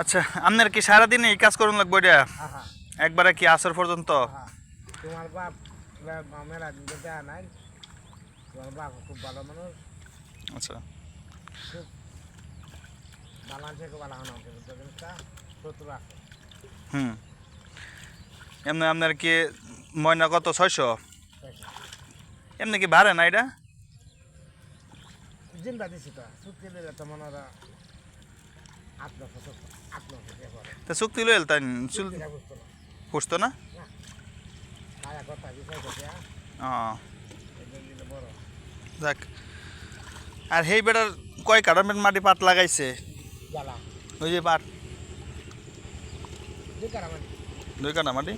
আচ্ছা আপনার কি সারাদিন এই কাজ করুন লাগবে এটা একবারে কি আসর পর্যন্ত? আহা তোমার বাপ দিন তো দেয়া নাই। তোমার বাপ খুব ভালো মানুষ। আচ্ছা। হুম। এমনি আপনার কি ময়না কত ছয়শো? এমনি কি ভাড়ে না এটা? জিনটা দিছি তো। তো চুক্তি লইল তাই পুষতো না? যাক। আর সেই বেটার কয় কাঠামের মাটি পাট লাগাইছে? ওই যে পাট। দুই কাঠা মাটি?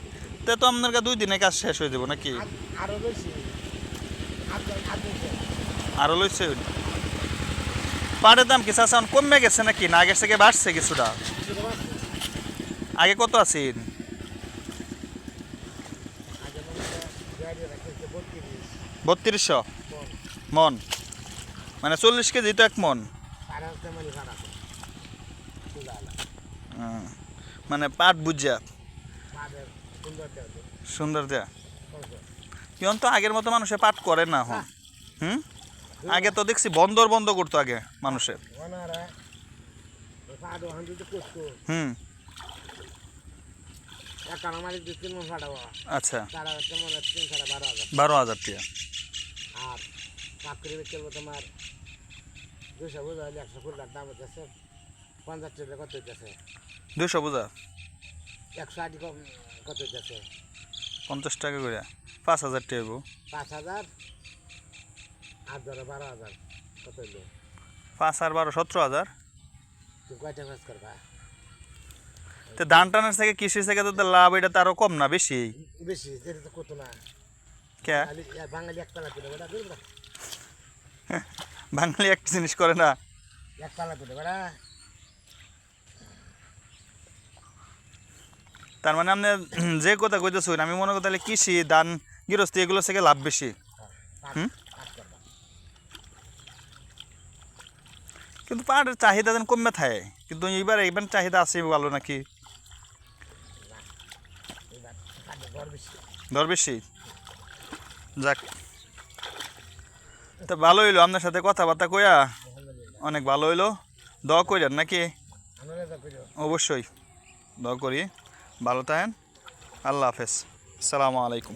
তে তো আপনার দুই দিনে কাজ শেষ হয়ে যাব নাকি? আরও দিয়েছে আরও লইছে? পাটের দাম কিছু চাষা কমে গেছে নাকি? না, আগের থেকে বাড়ছে কিছুটা। আগে কত আছেন হয় বত্রিশশো? মন। মানে চল্লিশ কেজি তো এক মন। সাড়ে মানে পাট বুঝা সুন্দর দেয়া। কিয়ন তো আগের মতো মানুষে পাট করে না হুম? আগে তো দেখছি বন্দর বন্ধ করতো আগে মানুষের হুম। আচ্ছা। বারো হাজার টাকা আর তোমার দুশো একশো কুড়ি দাম হচ্ছে পঞ্চাশ টাকা কত দুশো একশো পঞ্চাশ টাকা করে পাঁচ হাজার টাকা। পাঁচ হাজার আট ধরো বারো হাজার কত হইল পাঁচ আর বারো সতেরো হাজার? তুমি কয়টা খরচ করবা? তো ধান টানের থেকে কৃষি থেকে তো লাভ এটা তো আরও কম না বেশি? বেশি যেটা তো কত না? কে? বাঙালি বাঙালি একতলা করে বেড়া বাঙালি একটা জিনিস করে না। একতলা করে বেড়া তার মানে আপনি যে কথা কইতেছেন আমি মনে করি তাহলে কৃষি ধান গৃহস্থী এগুলো থেকে লাভ বেশি। কাজ হুম? কাজ করবা কিন্তু পাটের চাহিদা যেন কমে থাকে। কিন্তু এইবার এইবার চাহিদা আছে ভালো নাকি? এবার দর বেশি। যাক। তা ভালো হইল, আপনার সাথে কথাবার্তা কইয়া অনেক ভালো হইল। দোয়া কইরেন নাকি? অবশ্যই। দ করি। ভালো থাকেন। আল্লাহ হাফেজ। আসসালামু আলাইকুম।